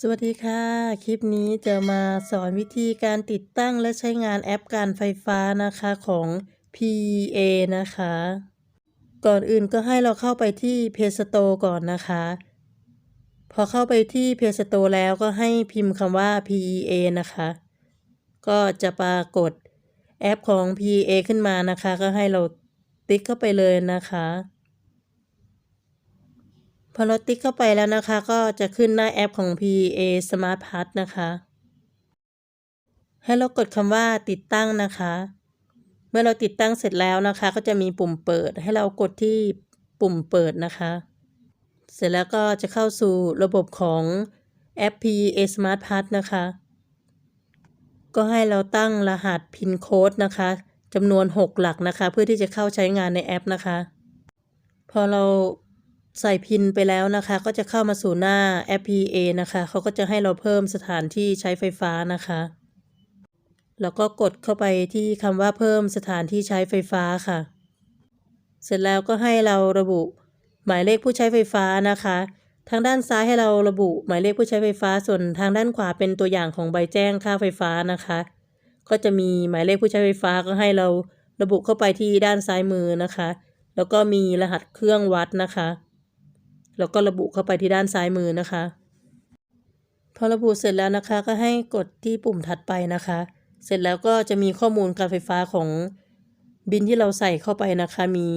สวัสดีค่ะ คลิปนี้จะมาสอนวิธีการติดตั้งและใช้งานแอปการไฟฟ้านะคะของ PEA นะคะ ก่อนอื่นก็ให้เราเข้าไปที่ Play Store ก่อนนะคะ พอเข้าไปที่ Play Store แล้วก็ให้พิมพ์คำว่า PEA นะคะ ก็จะปรากฏแอปของ PEA ขึ้นมานะคะ ก็ให้เราติ๊กเข้าไปเลยนะคะ พอเราติ๊กเข้าไปแล้วนะคะ ก็จะขึ้นหน้าแอปของ PA Smart Pass นะคะ ให้เรากดคำว่าติดตั้งนะคะ เมื่อเราติดตั้งเสร็จแล้วนะคะ ก็จะมีปุ่มเปิด ให้เรากดที่ปุ่มเปิดนะคะ เสร็จแล้วก็จะเข้าสู่ระบบของแอป PA Smart Pass นะคะ ก็ให้เราตั้งรหัสพินโค้ดนะคะจำนวน 6 หลักนะคะ เพื่อที่จะเข้าใช้งานในแอปนะคะ พอเรา ใส่พินไปแล้วนะคะ ก็จะเข้ามาสู่หน้าแอป PA นะคะเขาก็จะให้เราเพิ่มสถานที่ใช้ไฟฟ้านะคะ แล้วก็กดเข้าไปที่คำว่าเพิ่มสถานที่ใช้ไฟฟ้าค่ะ เสร็จแล้วก็ให้เราระบุหมายเลขผู้ใช้ไฟฟ้านะคะ ทางด้านซ้ายให้เราระบุหมายเลขผู้ใช้ไฟฟ้า ส่วนทางด้านขวาเป็นตัวอย่างของใบแจ้งค่าไฟฟ้านะคะ ก็จะมีหมายเลขผู้ใช้ไฟฟ้าก็ให้เราระบุเข้าไปที่ด้านซ้ายมือนะคะ แล้วก็มีรหัสเครื่องวัดนะคะ แล้วก็ระบุเข้าไปที่ด้านซ้ายมือนะคะ พอระบุเสร็จแล้วนะคะก็ให้กดที่ปุ่มถัดไปนะคะ เสร็จแล้วก็จะมีข้อมูลการไฟฟ้าของบินที่เราใส่เข้าไปนะคะ มี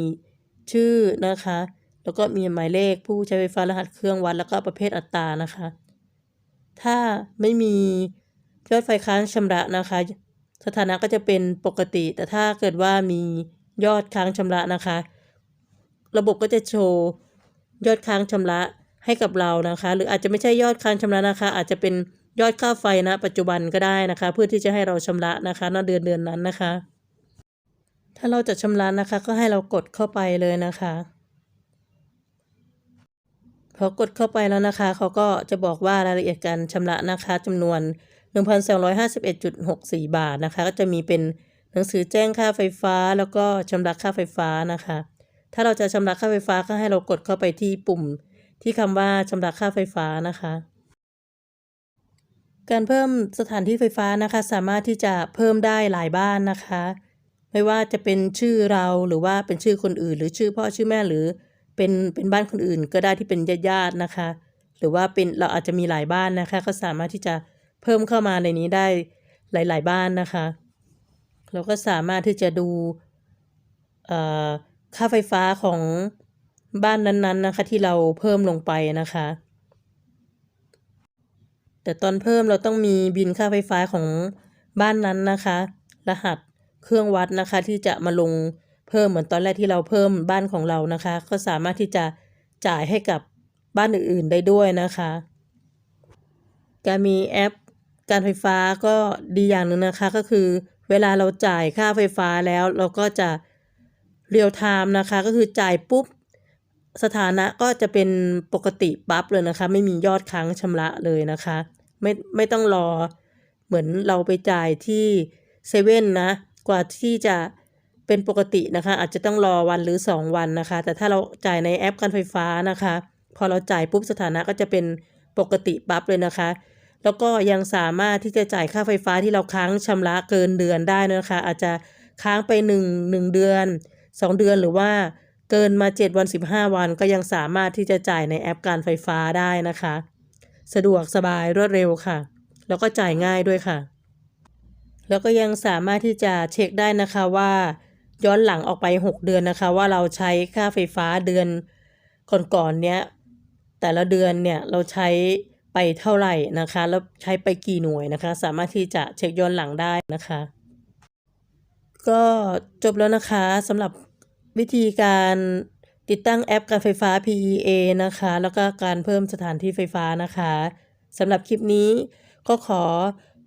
ชื่อนะคะ แล้วก็มีหมายเลขผู้ใช้ไฟฟ้ารหัสเครื่องวัดแล้วก็ประเภทอัตรานะคะ ถ้าไม่มียอดไฟค้างชำระนะคะ สถานะก็จะเป็นปกติ แต่ถ้าเกิดว่ามียอดค้างชำระนะคะ ระบบก็จะโชว์ ยอดค้างชำระให้กับเรานะคะ หรืออาจจะไม่ใช่ยอดค้างชำระนะคะ อาจจะเป็นยอดค่าไฟนะ ปัจจุบันก็ได้นะคะ เพื่อที่จะให้เราชำระนะคะณเดือนเดือนนั้นนะคะ ถ้าเราจะชำระนะคะ ก็ให้เรากดเข้าไปเลยนะคะพอกดเข้าไปแล้วนะคะ เขาก็จะบอกว่ารายละเอียดการชำระนะคะจำนวน 1,251.64 บาทนะคะ ก็จะมีเป็นหนังสือแจ้งค่าไฟฟ้าแล้วก็ชำระค่าไฟฟ้านะคะ ถ้าเราจะชำระค่าไฟฟ้าก็ให้เรากดเข้าไปที่ปุ่ม ที่คำว่าชำระค่าไฟฟ้านะคะ การเพิ่มสถานที่ไฟฟ้านะคะ สามารถที่จะเพิ่มได้หลายบ้านนะคะ ไม่ว่าจะเป็นชื่อเราหรือว่าเป็นชื่อคนอื่น หรือชื่อพ่อชื่อแม่หรือเป็นเป็นบ้านคนอื่นก็ได้ที่เป็นญาติๆนะคะ หรือว่าเป็นเราอาจจะมีหลายบ้านนะคะ ก็สามารถที่จะเพิ่มเข้ามาในนี้ได้หลาย ๆ บ้านนะคะ เราก็สามารถที่จะดูอ่า ค่าไฟฟ้าของบ้านนั้นๆนะคะที่เราเพิ่มลงไปนะคะ แต่ตอนเพิ่มเราต้องมีบินค่าไฟฟ้าของบ้านนั้นนะคะ รหัสเครื่องวัดนะคะ ที่จะมาลงเพิ่มเหมือนตอนแรกที่เราเพิ่มบ้านของเรานะคะ ก็สามารถที่จะจ่ายให้กับบ้านอื่นๆได้ด้วยนะคะ การมีแอป การไฟฟ้าก็ดีอย่างหนึ่งนะคะก็คือ เวลาเราจ่ายค่าไฟฟ้าแล้วเราก็จะ เรียลไทม์นะคะก็คือจ่ายปุ๊บ สถานะก็จะเป็นปกติปั๊บเลยนะคะ ไม่มียอดค้างชำระเลยนะคะ ไม่ไม่ต้องรอเหมือนเราไปจ่ายที่เซเว่นนะ กว่าที่จะเป็นปกตินะคะ อาจจะต้องรอวันหรือ 2 วันนะคะ แต่ถ้าเราจ่ายในแอปการไฟฟ้านะคะ พอเราจ่ายปุ๊บสถานะก็จะเป็นปกติปั๊บเลยนะคะ แล้วก็ยังสามารถที่จะจ่ายค่าไฟฟ้าที่เราค้างชำระเกินเดือนได้นะคะ อาจจะค้างไป1 1เดือน 2 เดือนหรือว่าเกินมา 7 วัน 15 วันก็ยังสามารถที่จะจ่ายในแอปการไฟฟ้าได้นะคะ สะดวกสบายรวดเร็วค่ะ แล้วก็จ่ายง่ายด้วยค่ะ แล้วก็ยังสามารถที่จะเช็คได้นะคะว่าย้อนหลังออกไป 6 เดือนนะคะ ว่าเราใช้ค่าไฟฟ้าเดือนก่อนๆเนี้ยแต่ละเดือนเนี่ยเราใช้ไปเท่าไหร่นะคะ แล้วใช้ไปกี่หน่วยนะคะ สามารถที่จะเช็คย้อนหลังได้นะคะ ก็จบแล้วนะคะสำหรับวิธีการติดตั้งแอปการไฟฟ้า PEA นะคะ แล้วก็การเพิ่มสถานที่ไฟฟ้านะคะสำหรับคลิปนี้ก็ขอ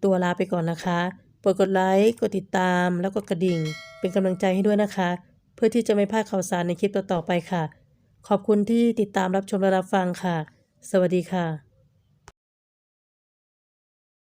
ตัวลาไปก่อนนะคะโปรดกดไลค์ กดติดตาม แล้วก็กระดิ่ง เป็นกำลังใจให้ด้วยนะคะ เพื่อที่จะไม่พลาดข่าวสารในคลิปต่อๆไปค่ะ ขอบคุณที่ติดตามรับชมและรับฟังค่ะ สวัสดีค่ะ